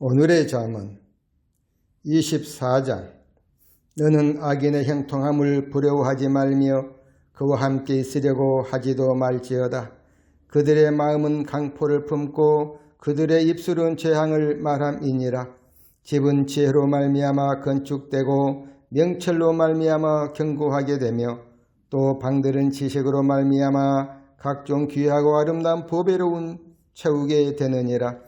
오늘의 잠은 24장 너는 악인의 형통함을 부려워하지 말며 그와 함께 있으려고 하지도 말지어다. 그들의 마음은 강포를 품고 그들의 입술은 재앙을 말함이니라. 집은 지혜로 말미암아 건축되고 명철로 말미암아 견고하게 되며 또 방들은 지식으로 말미암아 각종 귀하고 아름다운 보배로운 채우게 되느니라.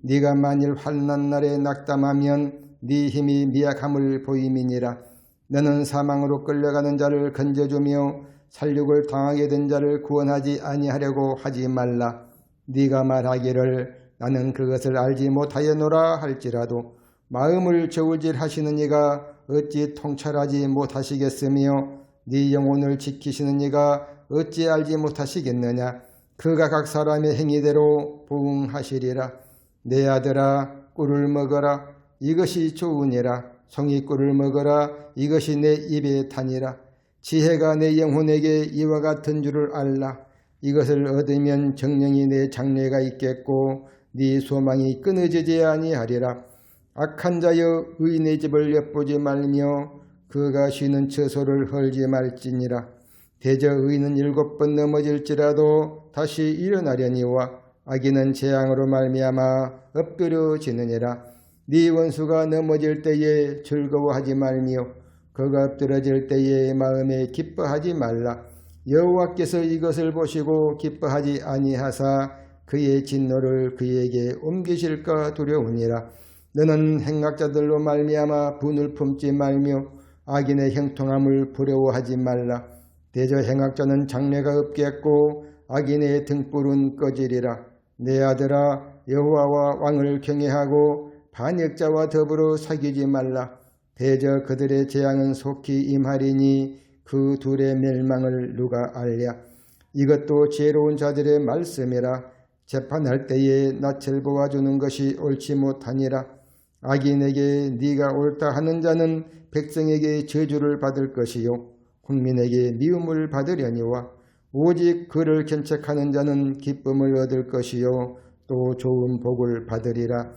네가 만일 환난 날에 낙담하면 네 힘이 미약함을 보임이니라. 너는 사망으로 끌려가는 자를 건져주며 살육을 당하게 된 자를 구원하지 아니하려고 하지 말라. 네가 말하기를 나는 그것을 알지 못하였노라 할지라도 마음을 저울질하시는 이가 어찌 통찰하지 못하시겠으며 네 영혼을 지키시는 이가 어찌 알지 못하시겠느냐 그가 각 사람의 행위대로 부응하시리라 내 아들아 꿀을 먹어라. 이것이 좋으니라. 송이 꿀을 먹어라. 이것이 내 입에 타니라. 지혜가 내 영혼에게 이와 같은 줄을 알라. 이것을 얻으면 정령이 내 장래가 있겠고 네 소망이 끊어지지 아니하리라. 악한 자여 의인의 집을 엿보지 말며 그가 쉬는 처소를 헐지 말지니라. 대저 의인은 일곱 번 넘어질지라도 다시 일어나려니와 악인은 재앙으로 말미암아 엎드려지느니라. 네 원수가 넘어질 때에 즐거워하지 말며 그가 엎드러질 때에 마음에 기뻐하지 말라. 여호와께서 이것을 보시고 기뻐하지 아니하사 그의 진노를 그에게 옮기실까 두려우니라. 너는 행악자들로 말미암아 분을 품지 말며 악인의 형통함을 부려워하지 말라. 대저 행악자는 장래가 없겠고 악인의 등불은 꺼지리라 내 아들아 여호와와 왕을 경외하고 반역자와 더불어 사귀지 말라. 대저 그들의 재앙은 속히 임하리니 그 둘의 멸망을 누가 알랴? 이것도 지혜로운 자들의 말씀이라. 재판할 때에 낯을 보아주는 것이 옳지 못하니라. 악인에게 네가 옳다 하는 자는 백성에게 저주를 받을 것이요. 국민에게 미움을 받으려니와 오직 그를 견책하는 자는 기쁨을 얻을 것이요 또 좋은 복을 받으리라.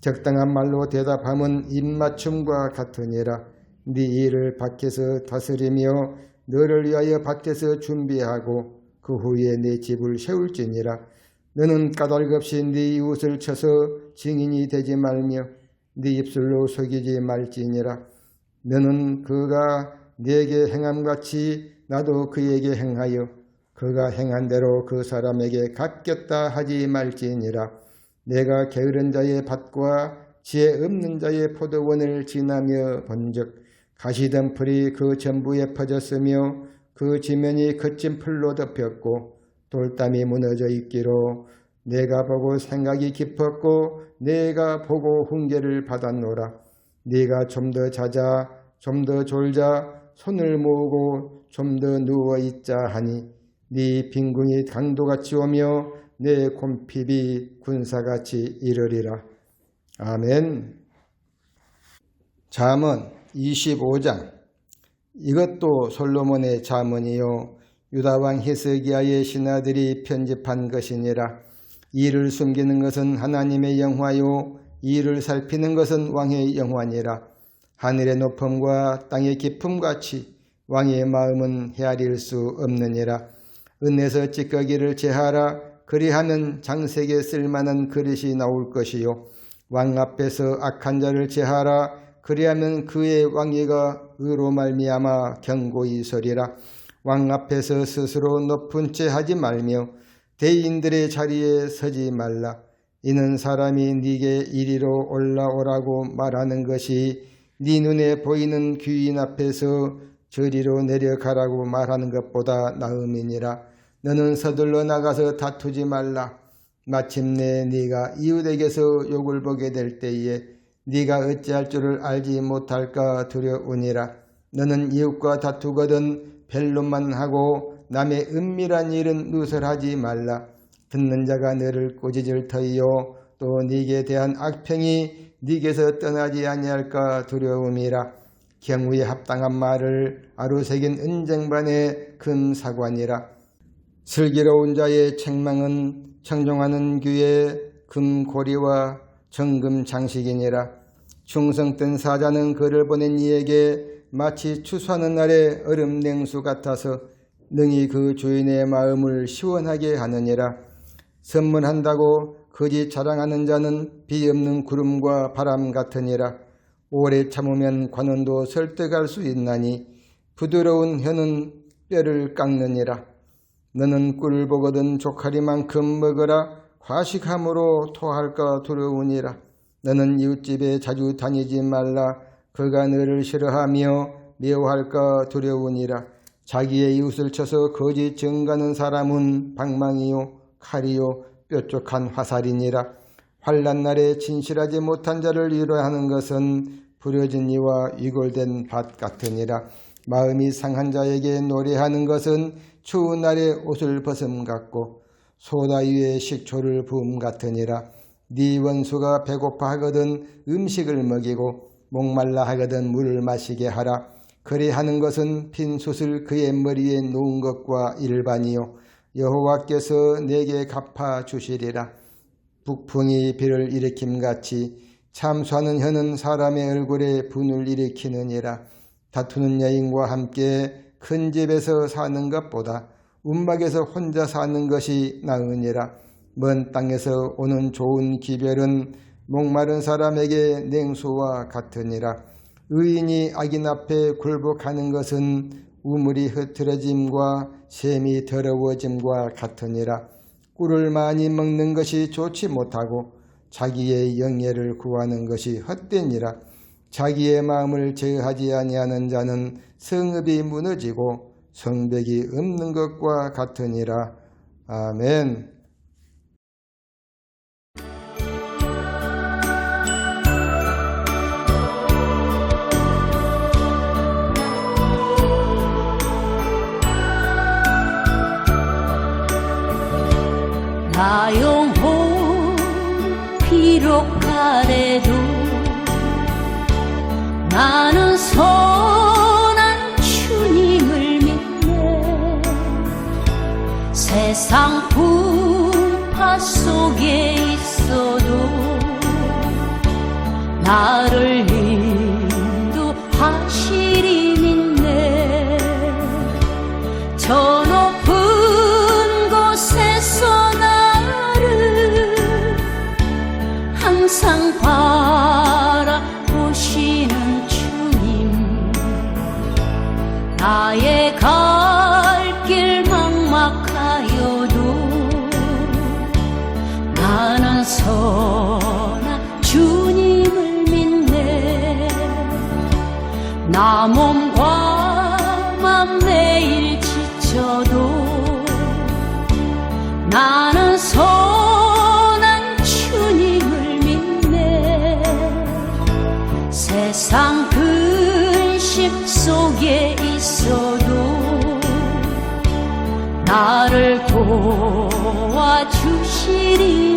적당한 말로 대답함은 입맞춤과 같으니라. 네 일을 밖에서 다스리며 너를 위하여 밖에서 준비하고 그 후에 네 집을 세울지니라. 너는 까닭없이 네 이웃을 쳐서 증인이 되지 말며 네 입술로 속이지 말지니라. 너는 그가 네게 행함같이 나도 그에게 행하여 그가 행한 대로 그 사람에게 갚겠다 하지 말지니라. 내가 게으른 자의 밭과 지혜 없는 자의 포도원을 지나며 본즉 가시덤불이 그 전부에 퍼졌으며 그 지면이 거친 풀로 덮였고 돌담이 무너져 있기로 내가 보고 생각이 깊었고 내가 보고 훈계를 받았노라. 네가 좀 더 자자 좀 더 졸자 손을 모으고 좀 더 누워 있자 하니 네 빈궁이 강도같이 오며 내 곰핍이 군사같이 이르리라. 아멘. 잠언 25장 이것도 솔로몬의 잠언이요 유다 왕 히스기야의 신하들이 편집한 것이니라. 이를 숨기는 것은 하나님의 영화요 이를 살피는 것은 왕의 영화니라. 하늘의 높음과 땅의 깊음 같이 왕의 마음은 헤아릴 수 없느니라. 은에서 찌꺼기를 제하라 그리하면 장색에 쓸만한 그릇이 나올 것이요. 왕 앞에서 악한 자를 제하라 그리하면 그의 왕위가 의로 말미암아 경고히 서리라. 왕 앞에서 스스로 높은 채 하지 말며 대인들의 자리에 서지 말라. 이는 사람이 네게 이리로 올라오라고 말하는 것이 네 눈에 보이는 귀인 앞에서 저리로 내려가라고 말하는 것보다 나음이니라 너는 서둘러 나가서 다투지 말라. 마침내 네가 이웃에게서 욕을 보게 될 때에 네가 어찌할 줄을 알지 못할까 두려우니라. 너는 이웃과 다투거든 벨론만 하고 남의 은밀한 일은 누설하지 말라. 듣는 자가 너를 꼬지질 터이요 또 네게 대한 악평이 네게서 떠나지 아니할까 두려움이라. 경우에 합당한 말을 아루새긴 은쟁반의 큰 사관이라. 슬기로운 자의 책망은 청종하는 귀의 금고리와 정금 장식이니라. 충성된 사자는 그를 보낸 이에게 마치 추수하는 날의 얼음 냉수 같아서 능히 그 주인의 마음을 시원하게 하느니라. 선문한다고 거짓 자랑하는 자는 비 없는 구름과 바람 같으니라. 오래 참으면 관원도 설득할 수 있나니 부드러운 혀는 뼈를 깎느니라. 너는 꿀 보거든 조카리만큼 먹으라 과식함으로 토할까 두려우니라. 너는 이웃집에 자주 다니지 말라 그가 너를 싫어하며 미워할까 두려우니라. 자기의 이웃을 쳐서 거짓 증가는 사람은 방망이요 칼이요 뾰족한 화살이니라. 환란 날에 진실하지 못한 자를 위로하는 것은 부려진 이와 위골된 밭 같으니라. 마음이 상한 자에게 노래하는 것은 추운 날에 옷을 벗음 같고 소다 위에 식초를 부음 같으니라. 네 원수가 배고파 하거든 음식을 먹이고 목말라 하거든 물을 마시게 하라. 그리 하는 것은 빈 숯을 그의 머리에 놓은 것과 일반이요 여호와께서 내게 갚아 주시리라. 북풍이 비를 일으킴 같이 참수하는 혀는 사람의 얼굴에 분을 일으키느니라. 다투는 여인과 함께 큰 집에서 사는 것보다 움막에서 혼자 사는 것이 나으니라. 먼 땅에서 오는 좋은 기별은 목마른 사람에게 냉수와 같으니라. 의인이 악인 앞에 굴복하는 것은 우물이 흐트러짐과 샘이 더러워짐과 같으니라. 꿀을 많이 먹는 것이 좋지 못하고 자기의 영예를 구하는 것이 헛되니라. 자기의 마음을 제어하지 아니하는 자는 성읍이 무너지고 성벽이 없는 것과 같으니라. 아멘. 나 영혼 비록 가래도 나는 선한 주님을 믿네. 세상 풍파 속에 나 몸과 맘 매일 지쳐도 나는 선한 주님을 믿네. 세상 근심 속에 있어도 나를 도와주시리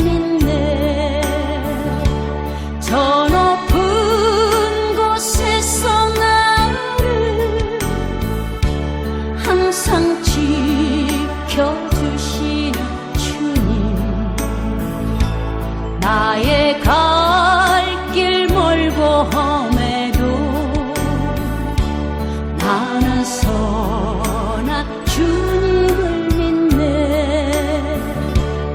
지켜